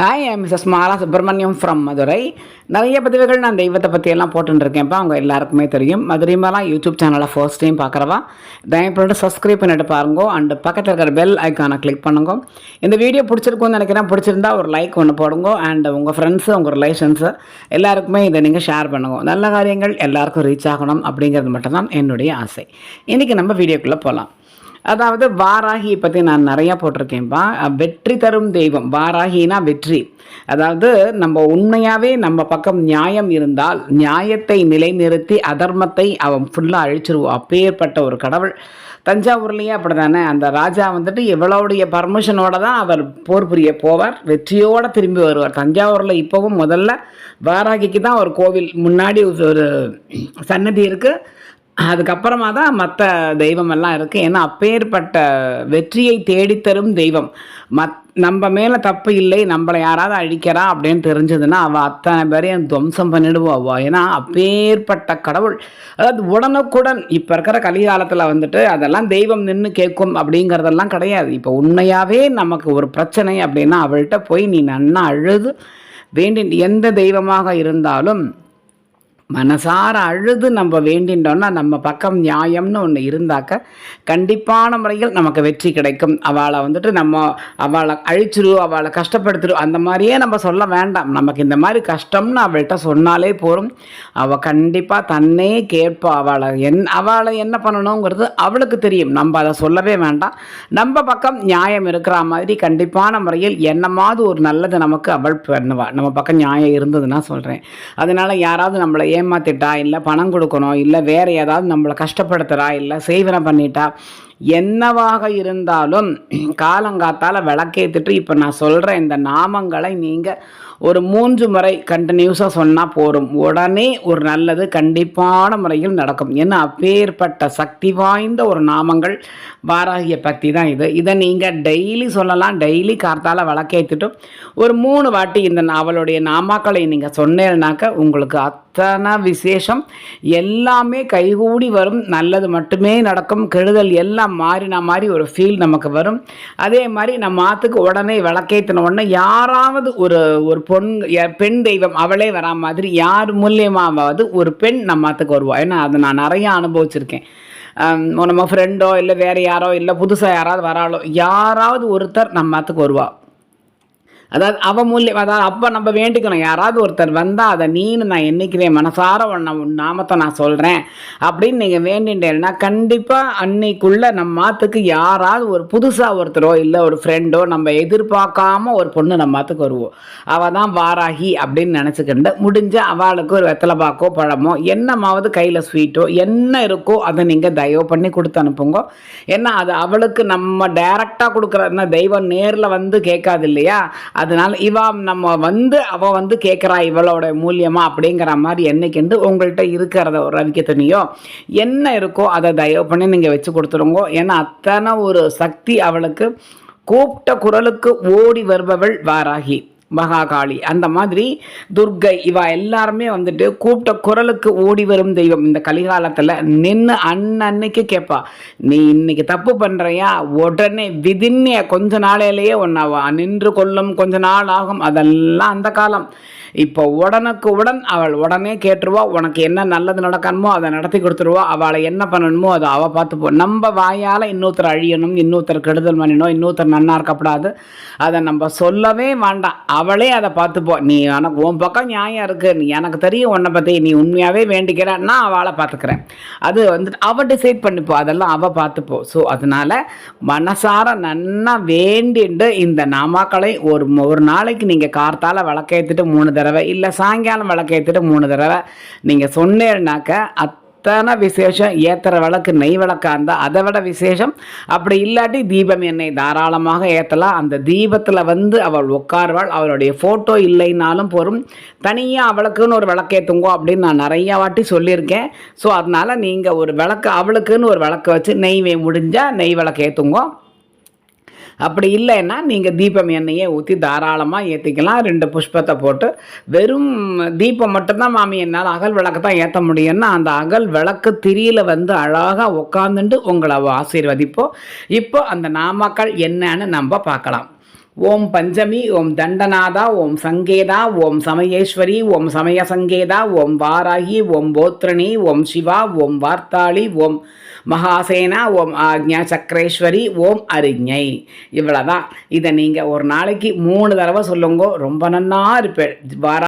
Hi missus Mala Subramaniam from Madurai நிறைய பதிவுகள் நான் தெய்வத்தை பற்றியெல்லாம் போட்டுருக்கேன்ப்பா அவங்க எல்லாருக்குமே தெரியும். மதுரை மாலா யூடியூப் சேனலை ஃபர்ஸ்ட் டைம் பார்க்குறவா. பண்ணிட்டு சப்ஸ்கிரைப் பண்ணிட்டு பாருங்க அண்ட் பக்கத்தில் இருக்கிற பெல் ஐக்கானை கிளிக் பண்ணுங்க. இந்த வீடியோ பிடிச்சிருக்கும்னு நினைக்கிறேன் பிடிச்சிருந்தா ஒரு லைக் ஒன்று போடுங்க அண்ட் உங்கள் ஃப்ரெண்ட்ஸு உங்கள் ரிலேஷன்ஸு எல்லாருக்குமே இதை நீங்கள் ஷேர் பண்ணுங்க. நல்ல காரியங்கள் எல்லாருக்கும் ரீச் ஆகணும் அப்படிங்கிறது மட்டும்தான் என்னுடைய ஆசை. இன்றைக்கி நம்ம வீடியோக்குள்ளே போகலாம் அதாவது வாராகியை பற்றி நான் நிறையா போட்டிருக்கேன்ப்பா வெற்றி தரும் தெய்வம். வாராகினா வெற்றி. அதாவது நம்ம உண்மையாகவே நம்ம பக்கம் நியாயம் இருந்தால் நியாயத்தை நிலைநிறுத்தி அதர்மத்தை அவன் ஃபுல்லாக அழிச்சிருவோம் அப்பேற்பட்ட ஒரு கடவுள். தஞ்சாவூர்லேயே அப்படி தானே அந்த ராஜா வந்துட்டு எவ்வளோடைய பர்மிஷனோட தான் அவர் போர் புரிய போவார். வெற்றியோடு திரும்பி வருவார். தஞ்சாவூரில் இப்போவும் முதல்ல வாராகிக்கு தான் ஒரு கோவில் முன்னாடி ஒரு சன்னதி இருக்குது அதுக்கப்புறமா தான் மற்ற தெய்வமெல்லாம் இருக்குது ஏன்னா அப்பேற்பட்ட வெற்றியை தேடித்தரும் தெய்வம். மத் நம்ம மேலே தப்பு இல்லை நம்மளை யாராவது அழிக்கிறா அப்படின்னு தெரிஞ்சதுன்னா அவள் அத்தனை பேரையும் துவம்சம் பண்ணிடுவோம் அவள் ஏன்னா அப்பேற்பட்ட கடவுள். அதாவது உடனுக்குடன் இப்போ இருக்கிற கலிகாலத்தில் வந்துட்டு அதெல்லாம் தெய்வம் நின்று கேட்கும் அப்படிங்கிறதெல்லாம் கிடையாது. இப்போ உண்மையாகவே நமக்கு ஒரு பிரச்சனை அப்படின்னா அவள்கிட்ட போய் நீ நன்னா அழுது வேண்டி எந்த தெய்வமாக இருந்தாலும் மனசார அழுது நம்ம வேண்டின்றோன்னா நம்ம பக்கம் நியாயம்னு ஒன்று இருந்தாக்க கண்டிப்பான முறையில் நமக்கு வெற்றி கிடைக்கும். அவளை வந்துட்டு நம்ம அவளை அழிச்சிரு அவளை கஷ்டப்படுத்திரு அந்த மாதிரியே நம்ம சொல்ல வேண்டாம். நமக்கு இந்த மாதிரி கஷ்டம்னு அவள்கிட்ட சொன்னாலே போதும் அவள் கண்டிப்பாக தன்னே கேட்பா. அவளை என் அவளை என்ன பண்ணணுங்கிறது அவளுக்கு தெரியும். நம்ம அதை சொல்லவே வேண்டாம். நம்ம பக்கம் நியாயம் இருக்கிற மாதிரி கண்டிப்பான முறையில் என்னமாவது ஒரு நல்லது நமக்கு அவள் பண்ணுவாள் நம்ம பக்கம் நியாயம் இருந்ததுன்னா சொல்கிறேன் அதனால் யாராவது நம்மளை ஏமாத்திட்டா இல்லை பணம் கொடுக்கணும் இல்லை வேறு ஏதாவது நம்மளை கஷ்டப்படுத்துகிறா இல்லை செய்வனை பண்ணிட்டா என்னவாக இருந்தாலும் காலங்காத்தால் விளக்கேற்றுட்டு இப்போ நான் சொல்கிற இந்த நாமங்களை நீங்கள் ஒரு மூன்று முறை கண்டினியூஸாக சொன்னால் போதும் உடனே ஒரு நல்லது கண்டிப்பான முறையில் நடக்கும். ஏன்னா அப்பேற்பட்ட சக்தி வாய்ந்த ஒரு நாமங்கள் வாராகிய பற்றி தான் இது. இதை நீங்கள் டெய்லி சொல்லலாம். டெய்லி கார்த்தால் விளக்கேற்றிட்டு ஒரு மூணு வாட்டி இந்த அவளுடைய நாமாக்களை நீங்கள் சொன்னேன்னாக்க உங்களுக்கு அத்தனை விசேஷம் எல்லாமே கைகூடி வரும். நல்லது மட்டுமே நடக்கும். கெடுதல் எல்லாம் மாறின மாதிரி ஒரு ஃபீல் நமக்கு வரும். அதே மாதிரி நம்ம ஆற்றுக்கு உடனே விளக்கேற்றின உடனே யாராவது ஒரு ஒரு பொன் பெண் தெய்வம் அவளே வரா மாதிரி யார் மூலியமாவது ஒரு பெண் நம்ம ஆற்றுக்கு வருவா. ஏன்னா அதை நான் நிறையா அனுபவிச்சிருக்கேன். நம்ம ஃப்ரெண்டோ இல்லை வேறு யாரோ இல்லை புதுசாக யாராவது வராளோ யாராவது ஒருத்தர் நம்ம ஆற்றுக்கு வருவாள் அதாவது அவமூல்யம் அதாவது அப்போ நம்ம வேண்டிக்கணும். யாராவது ஒருத்தர் வந்தால் அதை நீனு நான் என்னைக்கிறேன் மனசார உன்னை உன் நாமத்தை நான் சொல்கிறேன் அப்படின்னு நீங்கள் வேண்டின்றேன்னா கண்டிப்பாக அன்னைக்குள்ளே நம்ம மாத்துக்கு யாராவது ஒரு புதுசாக ஒருத்தரோ இல்லை ஒரு ஃப்ரெண்டோ நம்ம எதிர்பார்க்காம ஒரு பொண்ணு நம்ம மாத்துக்கு வருவோம் அவள் தான் வாராகி அப்படின்னு நினச்சிக்கிண்டு முடிஞ்ச அவளுக்கு ஒரு வெத்தலை பாக்கோ பழமோ என்னமாவது கையில் ஸ்வீட்டோ என்ன இருக்கோ அதை நீங்கள் தயவு பண்ணி கொடுத்து அனுப்புங்க. ஏன்னா அது அவளுக்கு நம்ம டைரெக்டாக கொடுக்குற தெய்வம் நேரில் வந்து கேட்காது இல்லையா? அதனால இவா நம்ம வந்து அவள் வந்து கேட்குறா இவளோட மூலியமாக அப்படிங்கிற மாதிரி என்னைக்குண்டு உங்கள்கிட்ட இருக்கிறத ஒரு ரவிக்க துணியோ என்ன இருக்கோ அதை தயவு பண்ணி நீங்கள் வச்சு கொடுத்துருங்க. ஏன்னா அத்தனை ஒரு சக்தி அவளுக்கு கூப்பிட்ட குரலுக்கு ஓடி வருபவள் வாராகி. மகாகாளி. அந்த மாதிரி துர்க்கை இவா எல்லாருமே வந்துட்டு கூப்பிட்ட குரலுக்கு ஓடி வரும் தெய்வம். இந்த கலிகாலத்தில் நின்று அன்னன்னைக்கு கேட்பா நீ இன்னைக்கு தப்பு பண்ணுறியா உடனே விதின்னே கொஞ்ச நாளையிலேயே ஒன்றாவா நின்று கொள்ளும் கொஞ்ச நாள் ஆகும். அதெல்லாம் அந்த காலம். இப்போ உடனுக்கு உடன் அவள் உடனே கேட்டுருவா உனக்கு என்ன நல்லது நடக்கணுமோ அதை நடத்தி கொடுத்துருவா. அவளை என்ன பண்ணணுமோ அதை அவள் பார்த்துப்போ. நம்ம வாயால் இன்னொருத்தர் அழியணும் இன்னொருத்தர் கெடுதல் பண்ணணும் இன்னொருத்தர் நன்னா இருக்கப்படாது அதை நம்ம சொல்லவே வேண்டாம். அவளே அதை பார்த்துப்போ. நீ எனக்கு உன் பக்கம் நியாயம் இருக்குது நீ எனக்கு தெரியும் உன்னை பற்றி நீ உண்மையாகவே வேண்டிக்கிற. நான் அவளை பார்த்துக்கிறேன். அது வந்து அவள் டிசைட் பண்ணிப்போ. அதெல்லாம் அவள் பார்த்துப்போ. ஸோ அதனால் மனசார நன்னா வேண்டிண்டு இந்த நாமாக்களை ஒரு ஒரு நாளைக்கு நீங்கள் கார்த்தால் விளக்கேற்றிட்டு மூணு தடவை இல்லை சாயங்காலம் விளக்கேற்றிட்டு மூணு தடவை நீங்கள் சொன்னேன்னாக்க அத்தனை விசேஷம் ஏற்றுற விளக்கு நெய் விளக்கா இருந்தால் அதை விட விசேஷம். அப்படி இல்லாட்டி தீபம் என்னை தாராளமாக ஏற்றலாம் அந்த தீபத்தில் வந்து அவள் உட்கார்வாள். அவளுடைய ஃபோட்டோ இல்லைனாலும் போரும் தனியாக அவளுக்குன்னு ஒரு விளக்கேற்றுங்கோ அப்படின்னு நான் நிறையா வாட்டி சொல்லியிருக்கேன். ஸோ அதனால் நீங்கள் ஒரு விளக்கு அவளுக்குன்னு ஒரு விளக்கு வச்சு நெய் முடிஞ்சால் நெய் விளக்கு ஏற்றுங்கோ அப்படி இல்லைன்னா நீங்கள் தீபம் எண்ணெயை ஊற்றி தாராளமாக ஏற்றிக்கலாம் ரெண்டு புஷ்பத்தை போட்டு வெறும் தீபம் மட்டும்தான் மாமி என்னால் அகல் விளக்கு தான் ஏற்ற முடியும்னா அந்த அகல் விளக்கு திரியில் வந்து அழகாக உட்காந்துட்டு உங்களை ஆசீர்வதிப்போம். இப்போ அந்த நாமக்கள் என்னன்னு நம்ம பார்க்கலாம். ஓம் பஞ்சமி ஓம் தண்டநாதா ஓம் சங்கேதா ஓம் சமயேஸ்வரி ஓம் சமய சங்கேதா ஓம் வாராகி ஓம் போத்ரணி ஓம் சிவா ஓம் வார்த்தாளி ஓம் மகாசேனா ஓம் ஆக்ஞா சக்கரேஸ்வரி ஓம் அரிஞை. இவ்வளோதான் இதை நீங்கள் ஒரு நாளைக்கு மூணு தடவை சொல்லுங்க ரொம்ப நன்னா இருப்பேன் வாரா